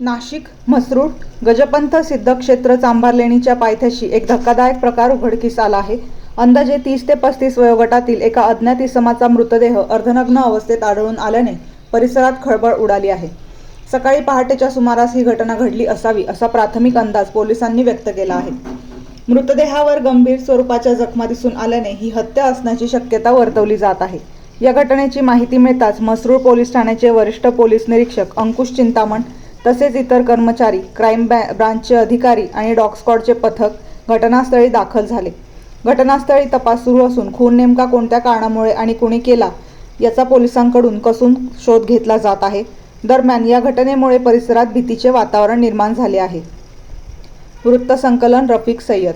नाशिक म्हसरूळ गजपंथ सिद्धक्षेत्र चांभारलेणीच्या पायथ्याशी एक धक्कादायक प्रकार उघडकीस आला आहे. अंदाजे तीस ते पस्तीस वयोगटातील एका अज्ञात इसमाचा मृतदेह अर्धनग्न अवस्थेत आढळून आल्याने परिसरात खळबळ उडाली आहे. सकाळी पहाटेच्या सुमारास ही घटना घडली असावी असा प्राथमिक अंदाज पोलिसांनी व्यक्त केला आहे. मृतदेहावर गंभीर स्वरूपाच्या जखमा दिसून आल्याने ही हत्या असण्याची शक्यता वर्तवली जात आहे. या घटनेची माहिती मिळताच म्हसरूळ पोलीस ठाण्याचे वरिष्ठ पोलीस निरीक्षक अंकुश चिंतामण तसेच इतर कर्मचारी क्राईम बॅ ब्रांचचे अधिकारी आणि डॉग स्क्वॉडचे पथक घटनास्थळी दाखल झाले. घटनास्थळी तपास सुरू असून खून नेमका कोणत्या कारणामुळे आणि कुणी केला याचा पोलिसांकडून कसून शोध घेतला जात आहे. दरम्यान या घटनेमुळे परिसरात भीतीचे वातावरण निर्माण झाले आहे. वृत्तसंकलन रफिक सय्यद